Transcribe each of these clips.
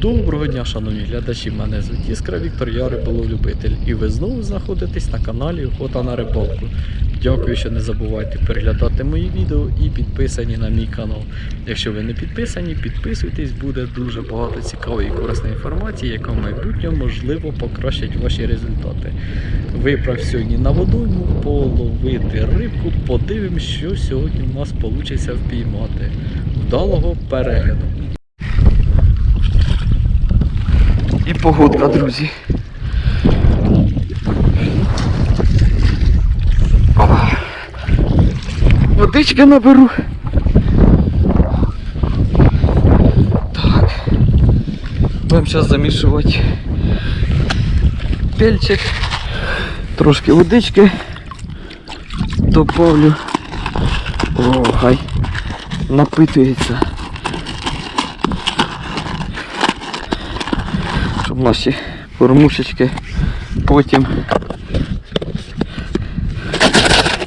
Доброго дня, шановні глядачі. Мене звуть Іскра Віктор, я риболовлюбитель. І ви знову знаходитесь на каналі Охота на рибалку. Дякую, що не забувайте переглядати мої відео і підписані на мій канал. Якщо ви не підписані, підписуйтесь, буде дуже багато цікавої і корисної інформації, яка в майбутньому можливо покращить ваші результати. Виправ сьогодні на водойму, половити рибку, подивимось, що сьогодні у нас вийде впіймати. Вдалого перегляду! І погодка, друзі. Водички наберу. Так. Будемо зараз замішувати пельчик. Трошки водички добавлю. О, хай напитується. щоб наші кормушечки потім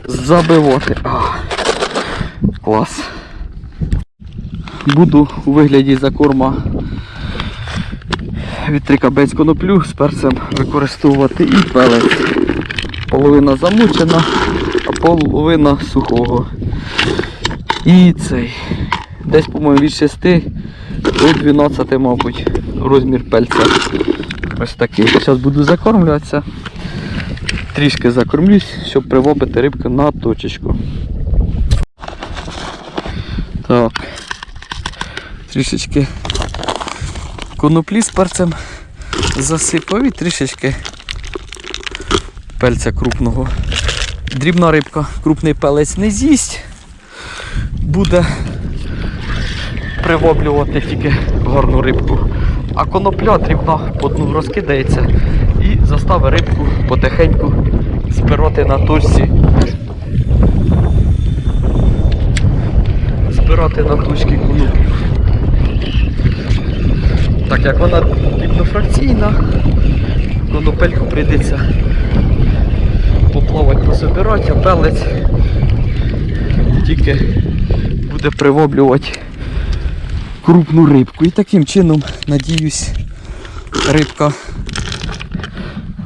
забивати. А, клас. Буду у вигляді закорма від трикабець коноплю з перцем використовувати і пелець. Половина замучена, а половина сухого. І цей. Десь, по-моєму, від 6 до 12, мабуть, розмір пельця. Ось такий. Зараз буду закормлюватися. Трішки закормлюсь, щоб привобити рибку на точечку. Так. Трішечки коноплі з перцем засипав і трішечки пельця крупного. Дрібна рибка, крупний пелець не з'їсть. Буде привоблювати тільки гарну рибку. А конопля дрібна по дну розкидається і заставить рибку потихеньку збирати на точці. Збирати на точки коноплю. Так як вона дрібнофракційна, конопельку прийдеться поплавати, пособирати, а пелець тільки буде привоблювати крупну рибку. І таким чином, надіюсь, рибка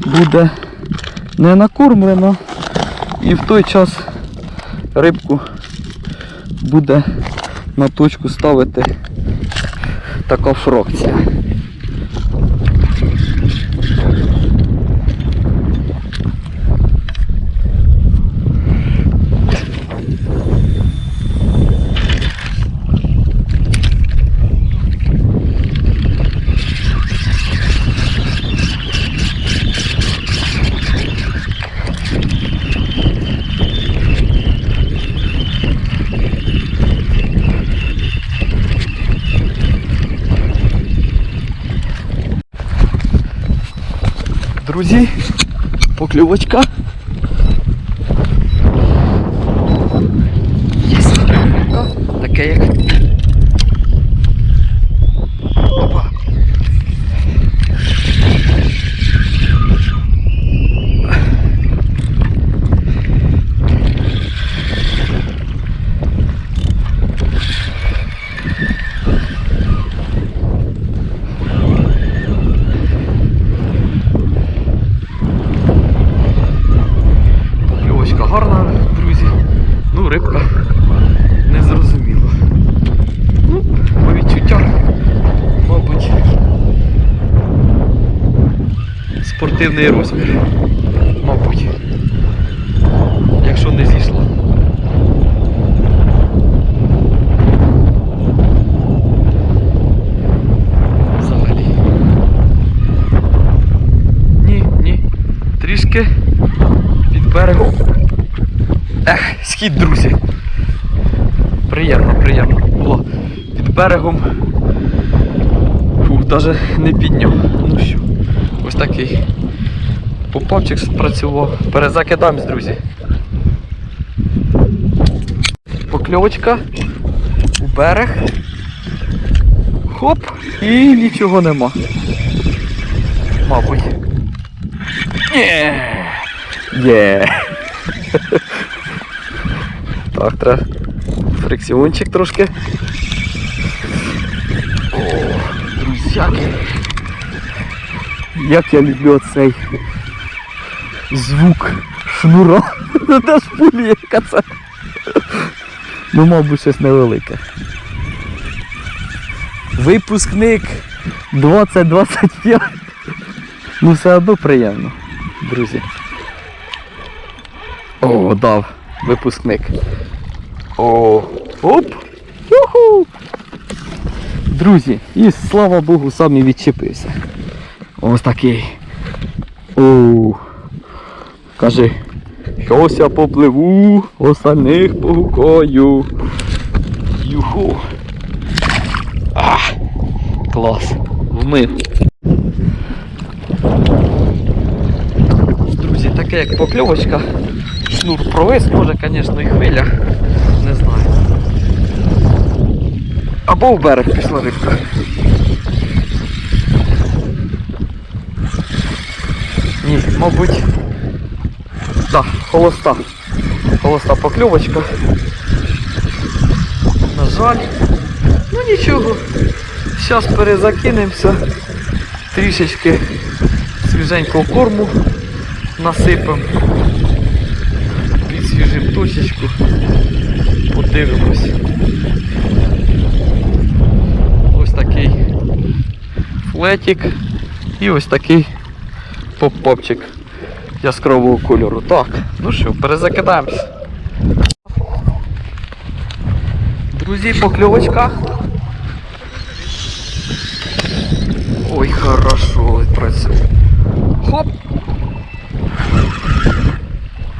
буде не накормлена і в той час рибку буде на точку ставити така фракція. Друзі, покльовочка. Єсть. О, Таке як. Опа. Покльовочка гарна, друзі. Ну, рибка не зрозуміла. Ну, по відчуттях, мабуть, спортивний розмір. Мабуть. Якщо не зійшла. Взагалі. Ні, ні. Трішки під берегом. Ех, схід, друзі. Приємно, приємно. Було під берегом. Фух, навіть не підняв. Ну що, ось такий попавчик спрацював. Перезакидаємось, друзі. Покльовочка у берег. Хоп, і нічого нема. Мабуть. Є. Є. Так, треба фрикціончик трошки. О, друзяки. Як я люблю цей звук шнура. Ну де ж пулі, це? Ну, мабуть, щось невелике. Випускник 2025. Ну все одно приємно, друзі. О, дав, випускник. О, оп! Юху! Друзі, і слава Богу, сам і відчепився. Ось такий. О, кажи, щось я попливу, остальних погукаю. Юху. А, клас. Вмив. Друзі, таке як покльовочка. Шнур провис, може, звісно, і хвиля. Не знаю. Або в берег пішла рибка. Ні, мабуть. Да, холоста. Холоста покльовочка. На жаль. Ну нічого. Зараз перезакинемося. Трішечки свіженького корму насипемо. Підсвіжимо точечку. Подивимось. Ось такий флетик і ось такий поп-попчик яскравого кольору. Так, ну що, перезакидаємось. Друзі, покльовочка. Ой, хорошо працює. Хоп!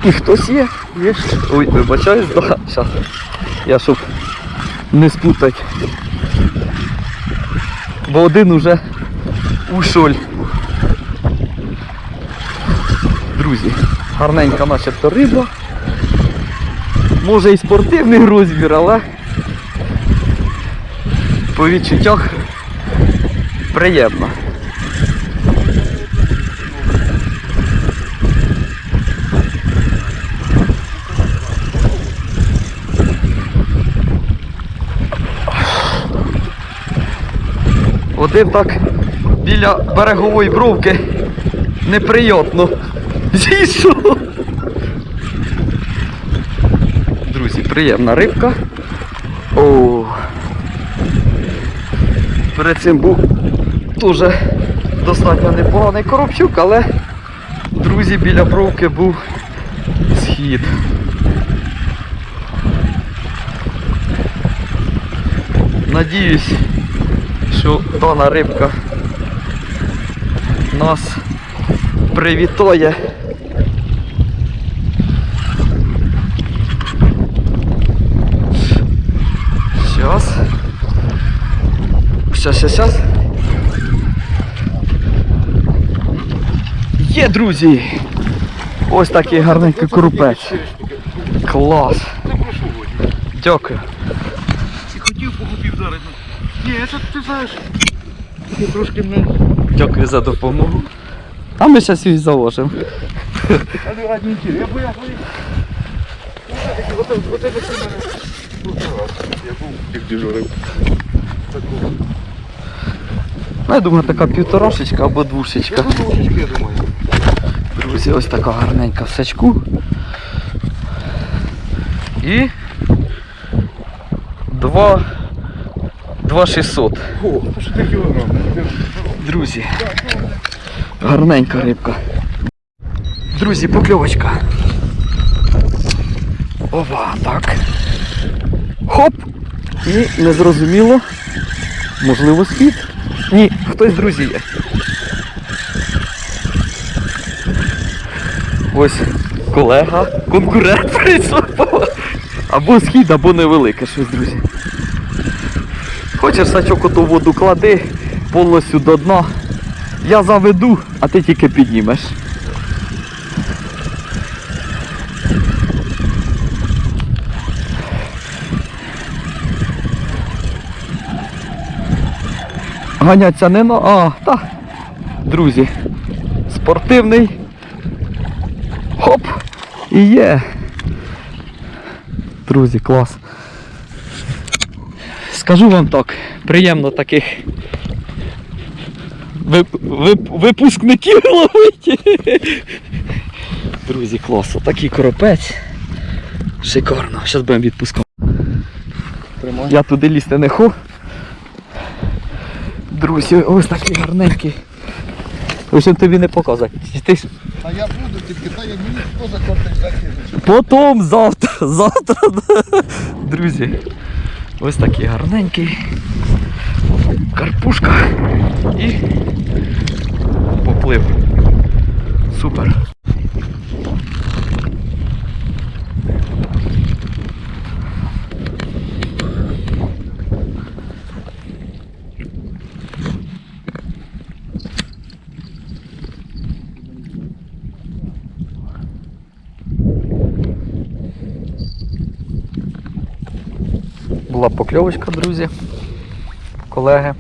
І хтось є? Є. Ой, вибачаюсь, да. Щас. Я щоб не сплутати. Бо один уже ушоль. Друзі, гарненька начебто риба. Може і спортивний розмір, але по відчуттях приємно. Один так біля берегової бровки неприємно. Зійшов. Друзі, приємна рибка. О. Перед цим був дуже достатньо непоганий коробчук, але друзі біля бровки був схід. Надіюсь, що дана рибка нас привітає. Щас. Щас, щас, щас. Є, друзі! Ось такий гарненький крупець. Клас. Дякую. І хотів по губі вдарити. Ні, це ти знаєш. Трошки не. Дякую за допомогу. А ми зараз її заложимо. Я був як дежурив. Такого. Ну, я думаю, така півторашечка або двушечка. Друзі, ось така гарненька в сачку. І 2 2600. О, то кілограм? Друзі. Гарненька рибка. Друзі, покльовочка. Опа, так. Хоп! І незрозуміло. Можливо, схід. Ні, хтось друзі є. Ось колега, конкурент прийшов. Або схід, або невелике щось, друзі. Хочеш сачок оту воду клади повністю до дна. Я заведу, а ти тільки піднімеш. Ганяться не на... А, та. Друзі. Спортивний. Хоп! І є. Друзі, клас. Скажу вам так, приємно таких вип, вип, випускників ловить. Друзі, клас, такий коропець. Шикарно. Зараз будемо відпускати. Я туди лізти не ху. Друзі, ось такий гарненький. Ось він тобі не показав. Ти А я буду, тільки та як мені хто за кортик закинуть. Потом завтра, завтра. Друзі. Ось такий гарненький. Карпушка. І поплив. Супер. Покльовочка, друзі, колеги.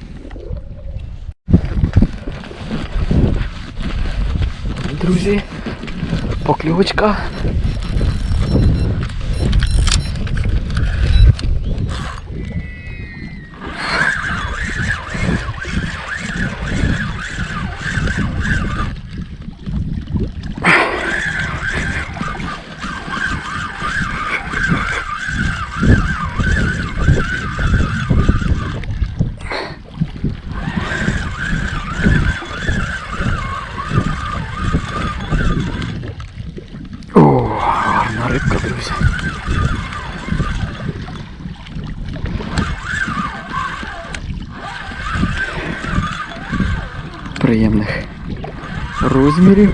Друзі, покльовочка. О, гарна рибка, друзі. Приємних розмірів.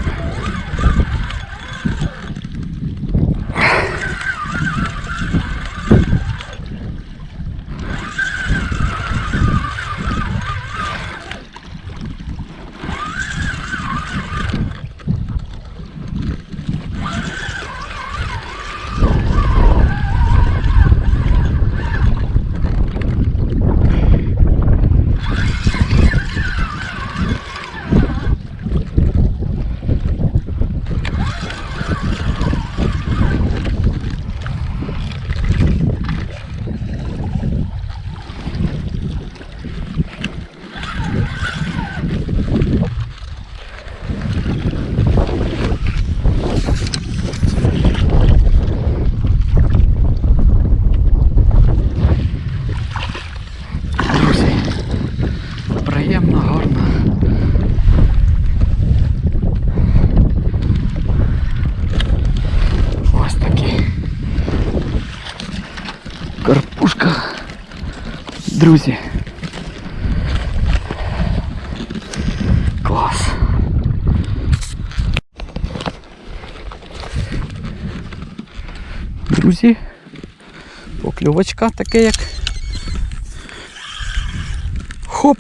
Друзі, приємно, гарно. Ось такі. Карпушка. Друзі. Клас. Друзі, покльовочка таке як Хоп.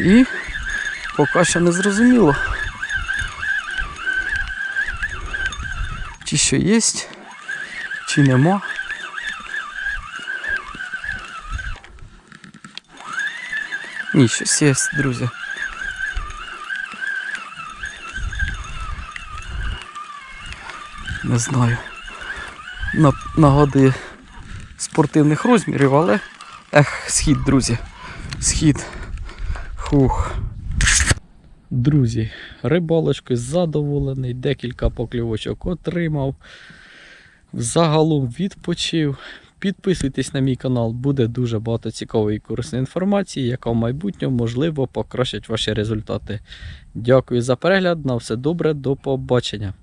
І поки що не зрозуміло. Що є, чи нема. Ні, щось є, друзі. Не знаю на- нагадує спортивних розмірів, але ех, схід, друзі. Схід. Хух. Друзі, рибалочкою задоволений, декілька покльовочок отримав. Загалом відпочив. Підписуйтесь на мій канал, буде дуже багато цікавої і корисної інформації, яка в майбутньому можливо покращить ваші результати. Дякую за перегляд. На все добре, до побачення.